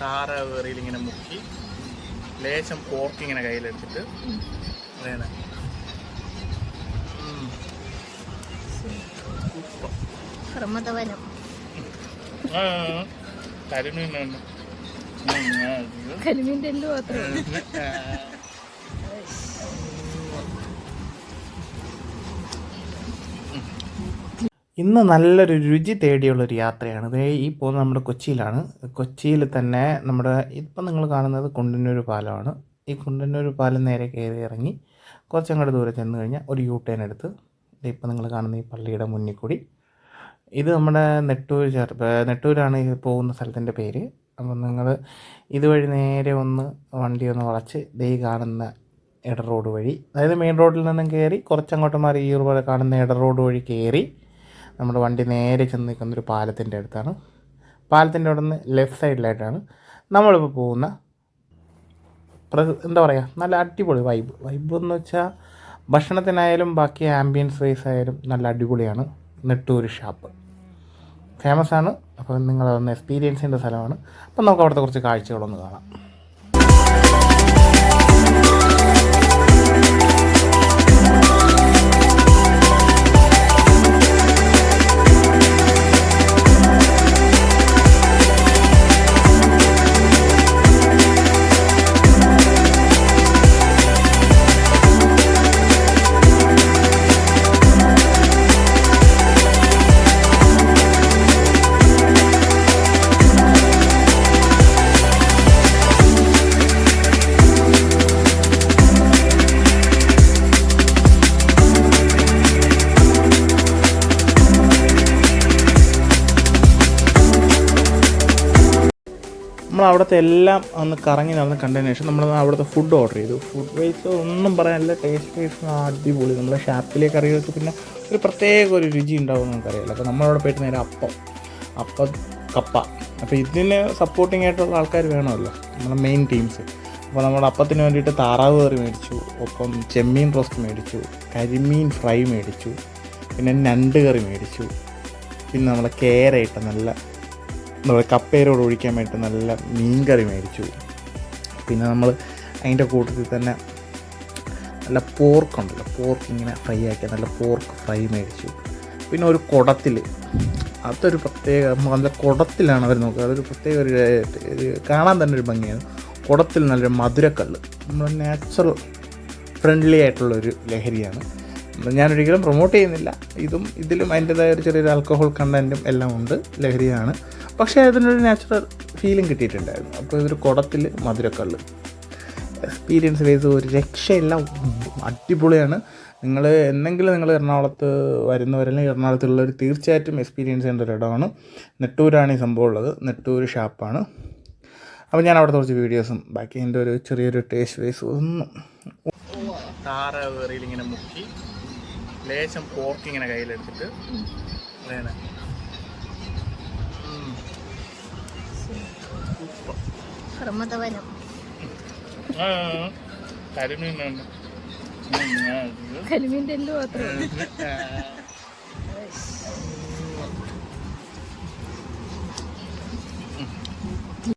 താറാവ് കയറിയിൽ ഇങ്ങനെ മുക്കി ലേശം പോർക്ക് ഇങ്ങനെ കയ്യിലെടുത്തിട്ട് അതേ. പ്രമദവനം ആ, കരിമീന്റെ എല്ലാം മാത്രമേ ഇന്ന് നല്ലൊരു രുചി തേടിയുള്ളൊരു യാത്രയാണ്. ദേ ഈ പോകുന്നത് നമ്മുടെ കൊച്ചിയിലാണ്. കൊച്ചിയിൽ തന്നെ നമ്മുടെ ഇപ്പം നിങ്ങൾ കാണുന്നത് കുണ്ടന്നൂർ പാലമാണ്. ഈ കുണ്ടന്നൂർ പാലം നേരെ കയറി ഇറങ്ങി കുറച്ചങ്ങോട്ട് ദൂരെ ചെന്ന് കഴിഞ്ഞാൽ ഒരു യൂ ടേൺ എടുത്ത് ഇപ്പം നിങ്ങൾ കാണുന്ന ഈ പള്ളിയുടെ മുന്നിൽ കൂടി. ഇത് നമ്മുടെ നെട്ടൂർ ചേർ നെട്ടൂരാണ് ഈ പോകുന്ന സ്ഥലത്തിന്റെ പേര്. അപ്പം നിങ്ങൾ ഇതുവഴി നേരെ ഒന്ന് വണ്ടി ഒന്ന് വളച്ച് ദേ കാണുന്ന ഇട റോഡ് വഴി. അതായത് മെയിൻ റോഡിൽ നിന്നും കയറി കുറച്ചങ്ങോട്ട് മാറി ഈ പോലെ കാണുന്ന ഇട റോഡ് വഴി കയറി നമ്മുടെ വണ്ടി നേരെ ചെന്ന് നിൽക്കുന്ന ഒരു പാലത്തിന്റെ അടുത്താണ്. പാലത്തിന്റെ അവിടെ നിന്ന് ലെഫ്റ്റ് സൈഡിലായിട്ടാണ് നമ്മളിപ്പോൾ പോകുന്ന എന്താ പറയുക നല്ല അടിപൊളി വൈബ് വൈബ് എന്ന് വെച്ചാൽ ഭക്ഷണത്തിനായാലും ബാക്കി ആംബിയൻസ് വൈസ് ആയാലും നല്ല അടിപൊളിയാണ്. നെട്ടൂർ ഷാപ്പ് ഫേമസ് ആണ്. അപ്പോൾ നിങ്ങളതൊന്ന് എക്സ്പീരിയൻസ് ചെയ്യേണ്ട സ്ഥലമാണ്. അപ്പോൾ നമുക്ക് അവിടുത്തെ കുറച്ച് കാഴ്ചകളൊന്ന് കാണാം. നമ്മൾ അവിടുത്തെ എല്ലാം ഒന്ന് കറങ്ങി നടന്ന് കണ്ടതിന് ശേഷം നമ്മൾ അവിടുത്തെ ഫുഡ് ഓർഡർ ചെയ്തു. ഫുഡ് വൈസ് ഒന്നും പറയാനില്ല ടേസ്റ്റ് വൈസ് അടിപൊളി. നമ്മുടെ ഷാപ്പിലെ കറികൾക്ക് പിന്നെ ഒരു പ്രത്യേക ഒരു രുചി ഉണ്ടാവും നമുക്കറിയില്ല അപ്പോൾ നമ്മളവിടെ പോയിട്ട് നേരെ അപ്പം അപ്പം കപ്പ. അപ്പോൾ ഇതിന് സപ്പോർട്ടിംഗ് ആയിട്ടുള്ള ആൾക്കാർ വേണമല്ലോ നമ്മുടെ മെയിൻ ടീംസ് അപ്പോൾ നമ്മൾ അപ്പത്തിന് വേണ്ടിയിട്ട് താറാവ് കറി മേടിച്ചു ഒപ്പം ചെമ്മീൻ റോസ്റ്റ് മേടിച്ചു കരിമീൻ ഫ്രൈ മേടിച്ചു പിന്നെ ഞണ്ട് കറി മേടിച്ചു പിന്നെ നമ്മുടെ കേരയിട്ട് നല്ല നമ്മൾ കപ്പേരോട് ഒഴിക്കാൻ വേണ്ടി നല്ല മീൻകറി മേടിച്ചു. പിന്നെ നമ്മൾ അതിന്റെ കൂട്ടത്തിൽ തന്നെ നല്ല പോർക്ക് ഉണ്ടല്ലോ പോർക്ക് ഇങ്ങനെ ഫ്രൈ ആക്കിയ നല്ല പോർക്ക് ഫ്രൈ മേടിച്ചു. പിന്നെ ഒരു കുടത്തിൽ അതൊരു പ്രത്യേക നല്ല കുടത്തിലാണ് അവർ നോക്കുക. അതൊരു പ്രത്യേക ഒരു കാണാൻ തന്നെ ഒരു ഭംഗിയാണ്. കുടത്തിൽ നല്ലൊരു മധുരക്കല്ല്. നമ്മൾ നാച്ചുറൽ ഫ്രണ്ട്ലി ആയിട്ടുള്ളൊരു ലഹരിയാണ്. ഞാനൊരിക്കലും പ്രൊമോട്ട് ചെയ്യുന്നില്ല. ഇതും ഇതിലും അതിന്റെതായ ഒരു ചെറിയൊരു ആൽക്കഹോൾ കണ്ടന്റും എല്ലാം ഉണ്ട്. ലഹരിയാണ്. പക്ഷേ അതിനൊരു നാച്ചുറൽ ഫീലിംഗ് കിട്ടിയിട്ടുണ്ടായിരുന്നു. അപ്പോൾ ഇതൊരു കുടത്തിൽ മധുരക്കള്ള്. എക്സ്പീരിയൻസ് വൈസ് ഒരു രക്ഷയില്ല. അടിപൊളിയാണ്. നിങ്ങൾ എന്തെങ്കിലും നിങ്ങൾ എറണാകുളത്ത് വരുന്നവരല്ലെങ്കിൽ എറണാകുളത്തുള്ളവർ തീർച്ചയായിട്ടും എക്സ്പീരിയൻസ് ചെയ്യേണ്ട ഒരു ഇടമാണ്. നെട്ടൂരാണ് ഈ സംഭവം ഉള്ളത്. നെട്ടൂർ ഷാപ്പാണ്. അപ്പോൾ ഞാൻ അവിടുത്തെ കുറച്ച് വീഡിയോസും ബാക്കി എന്റെ ഒരു ചെറിയൊരു ടേസ്റ്റ് വൈസ് ഒന്നും താറാവ് കറിയിൽ ഇങ്ങനെ മുക്കി ലേശം പോർക്ക് ഇങ്ങനെ കയ്യിലെടുത്തിട്ട് വേണേ.